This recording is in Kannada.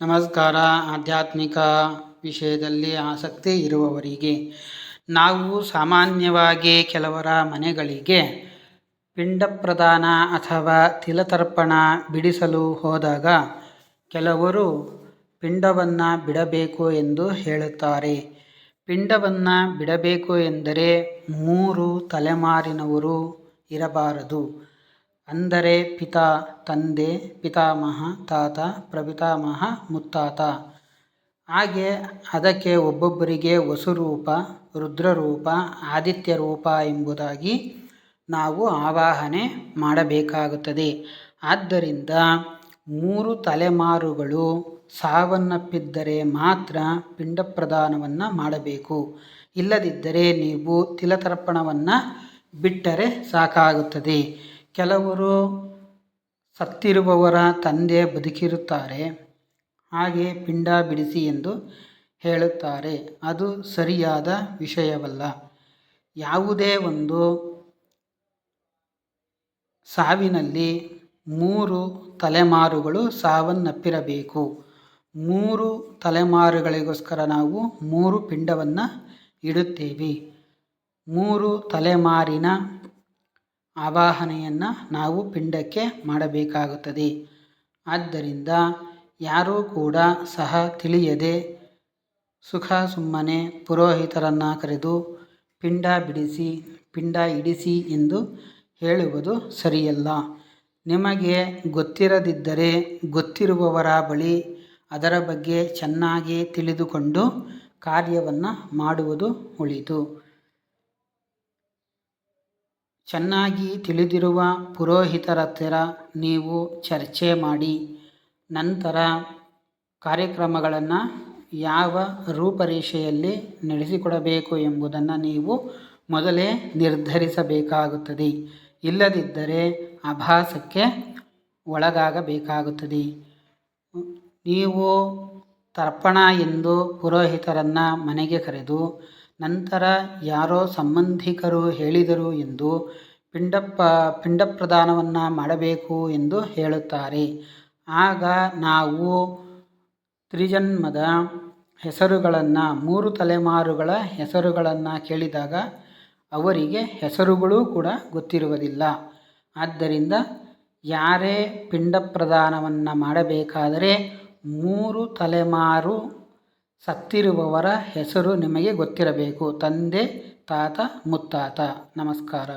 ನಮಸ್ಕಾರ. ಆಧ್ಯಾತ್ಮಿಕ ವಿಷಯದಲ್ಲಿ ಆಸಕ್ತಿ ಇರುವವರಿಗೆ, ನಾವು ಸಾಮಾನ್ಯವಾಗಿ ಕೆಲವರ ಮನೆಗಳಿಗೆ ಪಿಂಡ ಪ್ರದಾನ ಅಥವಾ ತಿಲತರ್ಪಣ ಬಿಡಿಸಲು ಹೋದಾಗ ಕೆಲವರು ಪಿಂಡವನ್ನು ಬಿಡಬೇಕು ಎಂದು ಹೇಳುತ್ತಾರೆ. ಪಿಂಡವನ್ನು ಬಿಡಬೇಕು ಎಂದರೆ ಮೂರು ತಲೆಮಾರಿನವರು ಇರಬಾರದು. ಅಂದರೆ ಪಿತಾ, ತಂದೆ, ಪಿತಾಮಹ, ತಾತ, ಪ್ರಪಿತಾಮಹ, ಮುತ್ತಾತ. ಹಾಗೆ ಅದಕ್ಕೆ ಒಬ್ಬೊಬ್ಬರಿಗೆ ವಸುರೂಪ, ರುದ್ರರೂಪ ಆದಿತ್ಯ ರೂಪ ಎಂಬುದಾಗಿ ನಾವು ಆವಾಹನೆ ಮಾಡಬೇಕಾಗುತ್ತದೆ. ಆದ್ದರಿಂದ ಮೂರು ತಲೆಮಾರುಗಳು ಸಾವನ್ನಪ್ಪಿದ್ದರೆ ಮಾತ್ರ ಪಿಂಡ ಪ್ರದಾನವನ್ನು ಮಾಡಬೇಕು. ಇಲ್ಲದಿದ್ದರೆ ನೀವು ತಿಲತರ್ಪಣವನ್ನು ಬಿಟ್ಟರೆ ಸಾಕಾಗುತ್ತದೆ. ಕೆಲವರು ಸತ್ತಿರುವವರ ತಂದೆ ಬದುಕಿರುತ್ತಾರೆ, ಹಾಗೆ ಪಿಂಡ ಬಿಡಿಸಿ ಎಂದು ಹೇಳುತ್ತಾರೆ. ಅದು ಸರಿಯಾದ ವಿಷಯವಲ್ಲ. ಯಾವುದೇ ಒಂದು ಸಾವಿನಲ್ಲಿ ಮೂರು ತಲೆಮಾರುಗಳು ಸಾವನ್ನಪ್ಪಿರಬೇಕು. ಮೂರು ತಲೆಮಾರುಗಳಿಗೋಸ್ಕರ ನಾವು ಮೂರು ಪಿಂಡವನ್ನು ಇಡುತ್ತೇವೆ. ಮೂರು ತಲೆಮಾರಿನ ಆವಾಹನೆಯನ್ನು ನಾವು ಪಿಂಡಕ್ಕೆ ಮಾಡಬೇಕಾಗುತ್ತದೆ. ಆದ್ದರಿಂದ ಯಾರೂ ಕೂಡ ಸಹ ತಿಳಿಯದೆ ಸುಖ ಸುಮ್ಮನೆ ಪುರೋಹಿತರನ್ನು ಕರೆದು ಪಿಂಡ ಬಿಡಿಸಿ, ಪಿಂಡ ಇಡಿಸಿ ಎಂದು ಹೇಳುವುದು ಸರಿಯಲ್ಲ. ನಿಮಗೆ ಗೊತ್ತಿರದಿದ್ದರೆ ಗೊತ್ತಿರುವವರ ಬಳಿ ಅದರ ಬಗ್ಗೆ ಚೆನ್ನಾಗಿ ತಿಳಿದುಕೊಂಡು ಕಾರ್ಯವನ್ನು ಮಾಡುವುದು ಒಳಿತು. ಚೆನ್ನಾಗಿ ತಿಳಿದಿರುವ ಪುರೋಹಿತರತ್ತಿರ ನೀವು ಚರ್ಚೆ ಮಾಡಿ, ನಂತರ ಕಾರ್ಯಕ್ರಮಗಳನ್ನು ಯಾವ ರೂಪರೇಷೆಯಲ್ಲಿ ನಡೆಸಿಕೊಡಬೇಕು ಎಂಬುದನ್ನು ನೀವು ಮೊದಲೇ ನಿರ್ಧರಿಸಬೇಕಾಗುತ್ತದೆ. ಇಲ್ಲದಿದ್ದರೆ ಅಭಾಸಕ್ಕೆ ಒಳಗಾಗಬೇಕಾಗುತ್ತದೆ. ನೀವು ತರ್ಪಣ ಎಂದು ಪುರೋಹಿತರನ್ನು ಮನೆಗೆ ಕರೆದು ನಂತರ ಯಾರೋ ಸಂಬಂಧಿಕರು ಹೇಳಿದರು ಎಂದು ಪಿಂಡಪ್ಪ ಪಿಂಡ ಪ್ರದಾನವನ್ನು ಮಾಡಬೇಕು ಎಂದು ಹೇಳುತ್ತಾರೆ. ಆಗ ನಾವು ತ್ರಿಜನ್ಮದ ಹೆಸರುಗಳನ್ನು, ಮೂರು ತಲೆಮಾರುಗಳ ಹೆಸರುಗಳನ್ನು ಕೇಳಿದಾಗ ಅವರಿಗೆ ಹೆಸರುಗಳೂ ಕೂಡ ಗೊತ್ತಿರುವುದಿಲ್ಲ. ಆದ್ದರಿಂದ ಯಾರೇ ಪಿಂಡ ಪ್ರದಾನವನ್ನು ಮಾಡಬೇಕಾದರೆ ಮೂರು ತಲೆಮಾರು ಸತ್ತಿರುವವರ ಹೆಸರು ನಿಮಗೆ ಗೊತ್ತಿರಬೇಕು. ತಂದೆ ತಾತ ಮುತ್ತಾತ. ನಮಸ್ಕಾರ.